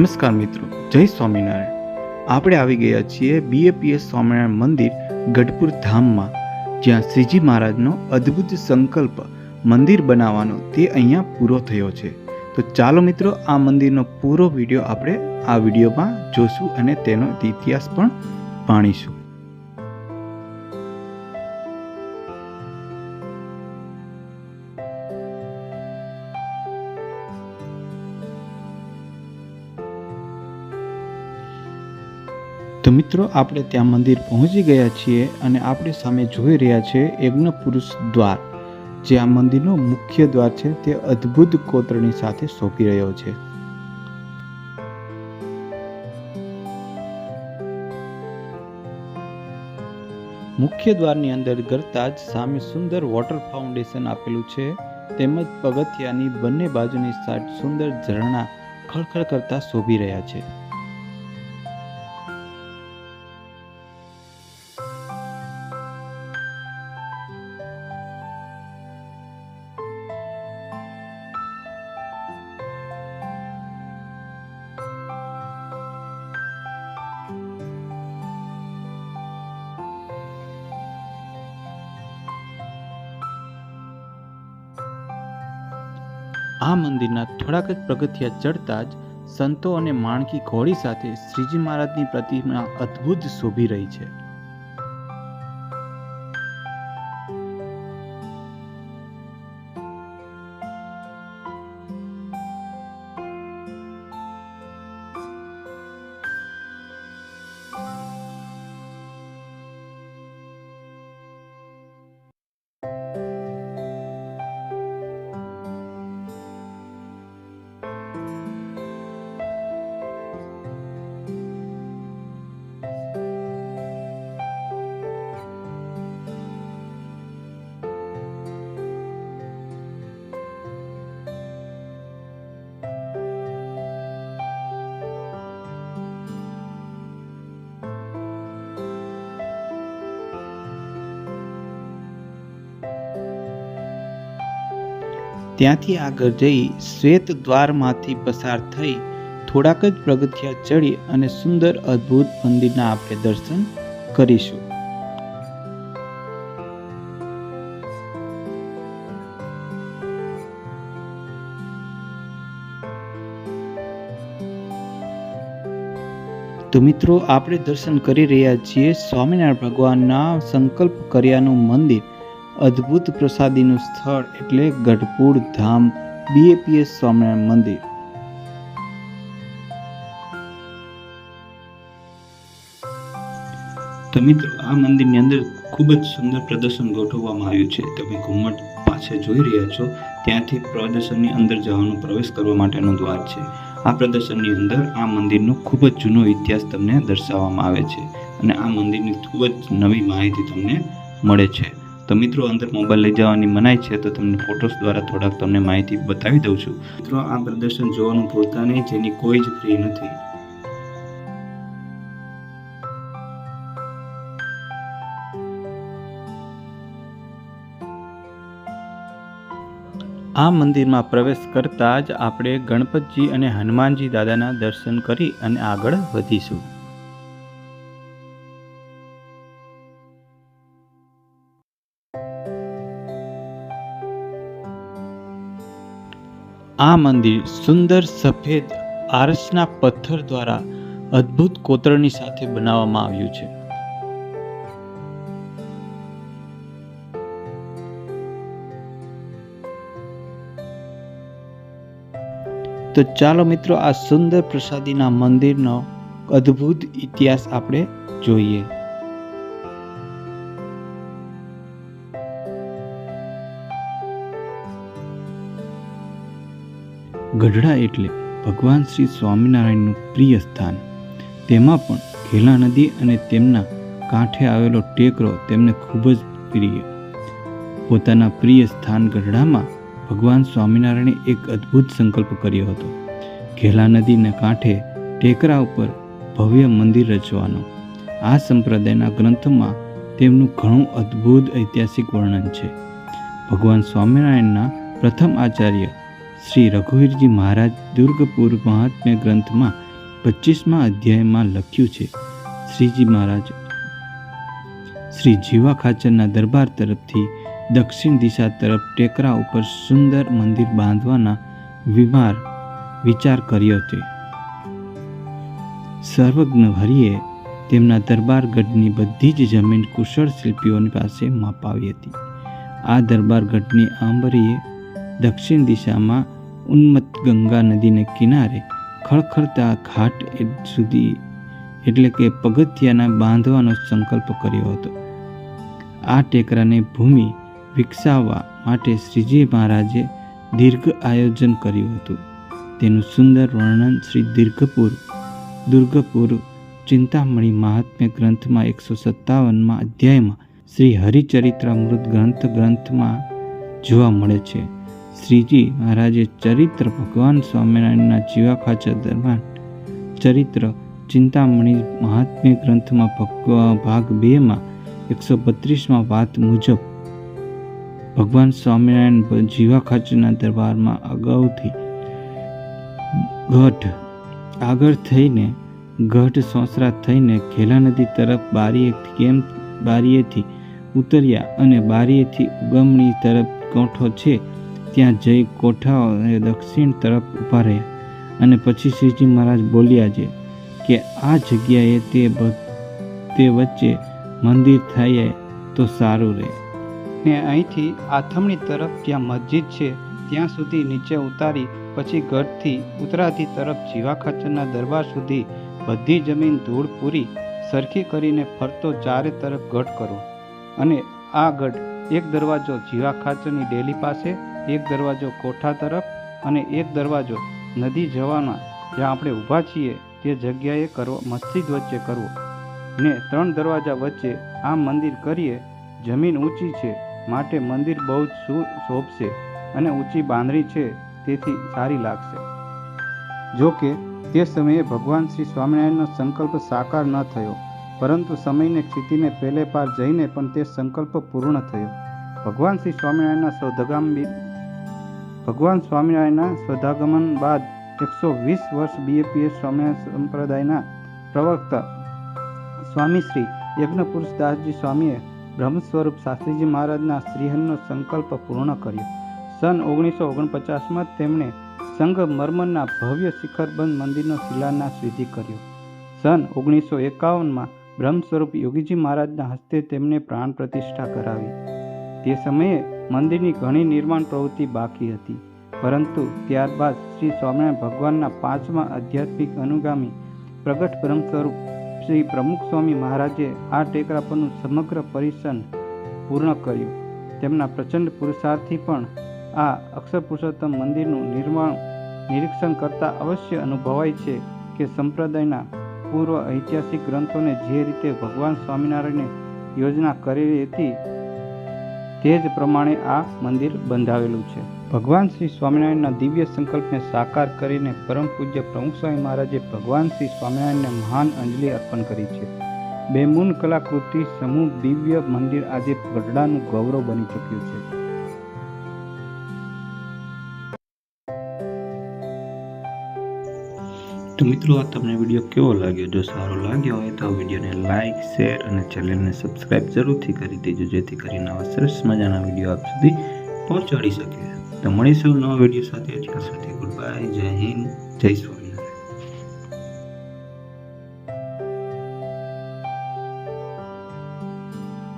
નમસ્કાર મિત્રો, જય સ્વામિનારાયણ. આપણે આવી ગયા છીએ બીએપીએસ સ્વામિનારાયણ મંદિર ગઢપુર ધામમાં, જ્યાં શ્રીજી મહારાજનો અદ્ભુત સંકલ્પ મંદિર બનાવવાનો તે અહીંયા પૂરો થયો છે. તો ચાલો મિત્રો, આ મંદિરનો પૂરો વીડિયો આપણે આ વિડીયોમાં જોશું અને તેનો ઇતિહાસ પણ જાણીશું તો મિત્રો, આપણે ત્યાં મંદિર પહોંચી ગયા છીએ અને આપણે સામે જોઈ રહ્યા છે યજ્ઞ પુરુષ દ્વાર, જે આ મંદિરનો મુખ્ય દ્વાર છે. તે અદ્ભુત કોતરણી સાથે શોભી રહ્યો છે. મુખ્ય દ્વારની અંદર ગરતા જ સામે સુંદર વોટર ફાઉન્ડેશન આપેલું છે. તેમજ પગથિયાની બંને બાજુની સાઈડ સુંદર ઝરણા ખળખળ કરતા શોભી રહ્યા છે. આ મંદિરના થોડાક જ પગથિયા ચડતા જ સંતો અને માણકી ઘોડી સાથે શ્રીજી મહારાજની પ્રતિમા અદ્ભુત શોભી રહી છે. ત્યાંથી આગળ જઈ શ્વેત દ્વારમાંથી પસાર થઈ થોડાક જ પગથિયા ચડી અને સુંદર અદ્ભુત મંદિરના આપણે દર્શન કરીશું. તો મિત્રો, આપણે દર્શન કરી રહ્યા છીએ સ્વામિનારાયણ ભગવાનના સંકલ્પ કર્યાનું મંદિર. અદ્ભુત પ્રસાદીનું સ્થળ એટલે ગઢપુર ધામ બીએપીએસ સ્વામિનારાયણ મંદિર. તો મિત્રો, આ મંદિરની અંદર ખૂબ જ સુંદર પ્રદર્શન ગોઠવવામાં આવ્યું છે. તમે ઘુમ્મટ પાછળ જોઈ રહ્યા છો. ત્યાંથી પ્રદર્શનની અંદર જવાનો પ્રવેશ કરવા માટેનો દ્વાર છે. આ પ્રદર્શનની અંદર આ મંદિરનો ખૂબ જ જૂનો ઇતિહાસ તમને દર્શાવવામાં આવે છે અને આ મંદિરની ખૂબ જ નવી માહિતી તમને મળે છે. તો મિત્રો, અંદર મોબાઈલ લઈ જવાની મનાઈ છે, તો તમને ફોટોસ દ્વારા થોડાક તમને માહિતી બતાવી દઉં છું. મિત્રો, આ પ્રદર્શન જોવાનું ભૂલતા નહીં, જેની કોઈ જ ફ્રી નથી. આ મંદિરમાં પ્રવેશ કરતાં જ આપણે ગણપતજી અને હનુમાનજી દાદાના દર્શન કરી અને આગળ વધીશું. આ મંદિર સુંદર, સફેદ, આરસના પથ્થર દ્વારા અદ્ભુત કોતરણી સાથે બનાવવામાં આવ્યું છે. તો ચાલો મિત્રો આ સુંદર પ્રસાદીના મંદિરનો અદ્ભુત ઇતિહાસ આપણે જોઈએ. ગઢડા એટલે ભગવાન શ્રી સ્વામિનારાયણનું પ્રિય સ્થાન. તેમાં પણ ઘેલા નદી અને તેમના કાંઠે આવેલો ટેકરો તેમને ખૂબ જ પ્રિય. પોતાના પ્રિય સ્થાન ગઢડામાં ભગવાન સ્વામિનારાયણે એક અદ્ભુત સંકલ્પ કર્યો હતો. ઘેલા નદીના કાંઠે ટેકરા ઉપર ભવ્ય મંદિર રચવાનો. આ સંપ્રદાયના ગ્રંથમાં તેમનું ઘણું અદ્ભુત ઐતિહાસિક વર્ણન છે. ભગવાન સ્વામિનારાયણના પ્રથમ આચાર્ય શ્રી રઘુવીરજી મહારાજ દુર્ગપુર મહાત્મ્ય ગ્રંથમાં પચીસમા અધ્યાયમાં લખ્યું છે. શ્રીજી મહારાજ, શ્રી જીવા ખાચરના દરબાર તરફથી દક્ષિણ દિશા તરફ ટેકરા ઉપર સુંદર મંદિર બાંધવાના વિમાર વિચાર કર્યો છે સર્વજ્ઞ હરિએ તેમના દરબારગઢની બધી જ જમીન કુશળ શિલ્પીઓની પાસે મપાવી હતી. આ દરબારગઢની આંબરીએ દક્ષિણ દિશામાં ઉન્મત્ત ગંગા નદીને કિનારે ખળખળતા ઘાટ સુધી, એટલે કે પગથિયાના બાંધવાનો સંકલ્પ કર્યો હતો. આ ટેકરાને ભૂમિ વિકસાવવા માટે શ્રીજી મહારાજે દીર્ઘ આયોજન કર્યું હતું. તેનું સુંદર વર્ણન શ્રી દીર્ઘપુર, દુર્ગપુર, ચિંતામણી મહાત્મ્ય ગ્રંથમાં એકસો સત્તાવનમાં અધ્યાયમાં શ્રી હરિચરિત્રામૃત ગ્રંથ ગ્રંથમાં જોવા મળે છે. શ્રીજી મહારાજે ચરિત્ર ભગવાન સ્વામિનારાયણના જીવા ખાચર દરમિયાન ચરિત્ર ચિંતામણી મહાત્મ્ય ગ્રંથમાં ભગવા- ભાગ બેમાં એકસો બત્રીસમાં વાત મુજબ ભગવાન સ્વામિનારાયણ જીવા ખાચરના દરબારમાં અગાઉથી ગઢ આગળ થઈને ગઢ સોસરા થઈને ઘેલા નદી તરફ બારીએ કેમ બારીએથી ઉતર્યા અને બારીએથી ઉગમણી તરફ કોઠો છે ત્યાં જઈ કોઠાઓ દક્ષિણ તરફ ઊભા રહ્યા અને પછી શ્રીજી મહારાજ બોલ્યા છે કે આ જગ્યાએ તે તે વચ્ચે મંદિર થાય તો સારું રહે. ને અહીંથી આથમણી તરફ જ્યાં મસ્જિદ છે, ત્યાં સુધી નીચે ઉતારી, પછી ગઢથી ઉત્તરાથી તરફ જીવા ખાચરના દરબાર સુધી બધી જમીન ધૂળ પૂરી, સરખી કરીને ફરતો ચારે તરફ ગઢ કરો. અને આ ગઢ એક દરવાજો જીવા ખાચરની ડેલી પાસે એક દરવાજો કોઠા તરફ અને એક દરવાજો નદી જવાના જ્યાં આપણે ઊભા છીએ તે જગ્યાએ કરવો, મસ્જિદ વચ્ચે કરવો. ને ત્રણ દરવાજા વચ્ચે આ મંદિર કરીએ, જમીન ઊંચી છે, માટે મંદિર બહુ જ શોભશે અને ઊંચી બાંધણી છે, તેથી સારી લાગશે. જો કે, તે સમયે ભગવાન શ્રી સ્વામિનારાયણનો સંકલ્પ સાકાર ન થયો, પરંતુ સમયને ક્ષિતિને પહેલે પાર જઈને પણ તે સંકલ્પ પૂર્ણ થયો. ભગવાન શ્રી સ્વામિનારાયણના સ્વધગામી ભગવાન સ્વામિનારાયણના સ્વધાગમન બાદ એકસો વીસ વર્ષ બીએપીએસ સ્વામિનારાયણ સંપ્રદાયના પ્રવક્તા સ્વામી શ્રી યજ્ઞપુરુષ દાસજી સ્વામીએ બ્રહ્મ સ્વરૂપ શાસ્ત્રીજી મહારાજના શ્રીહનનો સંકલ્પ પૂર્ણ કર્યો. સન ઓગણીસો ઓગણપચાસમાં તેમણે સંગમરમરના ભવ્ય શિખરબંધ મંદિરનો શિલાન્યાસ વિધિ કર્યો. સન ઓગણીસો એકાવનમાં બ્રહ્મ સ્વરૂપ યોગીજી મહારાજના હસ્તે તેમને પ્રાણ પ્રતિષ્ઠા કરાવી. તે સમયે મંદિરની ઘણી નિર્માણ પ્રવૃત્તિ બાકી હતી. પરંતુ ત્યારબાદ શ્રી સ્વામિનારાયણ ભગવાનના પાંચમા આધ્યાત્મિક અનુગામી પ્રગટ બ્રહ્મ સ્વરૂપ શ્રી પ્રમુખ સ્વામી મહારાજે આ ટેકરા પરનું સમગ્ર પરિસન પૂર્ણ કર્યું. તેમના પ્રચંડ પુરુષાર્થથી પણ આ અક્ષર પુરુષોત્તમ મંદિરનું નિર્માણ નિરીક્ષણ કરતાં અવશ્ય અનુભવાય છે કે સંપ્રદાયના પૂર્વ ઐતિહાસિક ગ્રંથોને જે રીતે ભગવાન સ્વામિનારાયણે યોજના કરેલી હતી તે જ પ્રમાણે આ મંદિર બંધાવેલું છે. ભગવાન શ્રી સ્વામિનારાયણના દિવ્ય સંકલ્પને સાકાર કરીને પરમ પૂજ્ય પ્રમુખ સ્વામી મહારાજે ભગવાન શ્રી સ્વામિનારાયણને મહાન અંજલિ અર્પણ કરી છે. બેમૂન કલાકૃતિ સમૂહ દિવ્ય મંદિર આજે ગઢડાનું ગૌરવ બની ચૂક્યું છે. તો મિત્રો, આ તમને વીડિયો કેવો લાગ્યો? જો સારો લાગ્યો હોય તો વિડીયોને લાઇક શેર અને ચેનલને સબસ્ક્રાઇબ જરૂરથી કરી દેજો, જેથી કરીને આવા સરસ મજાના વીડિયો આપ સુધી પહોંચાડી શકે. તો મળીશું નવા વીડિયો સાથે. ત્યાં સુધી ગુડ બાય જય હિન્દ, જય સ્વામી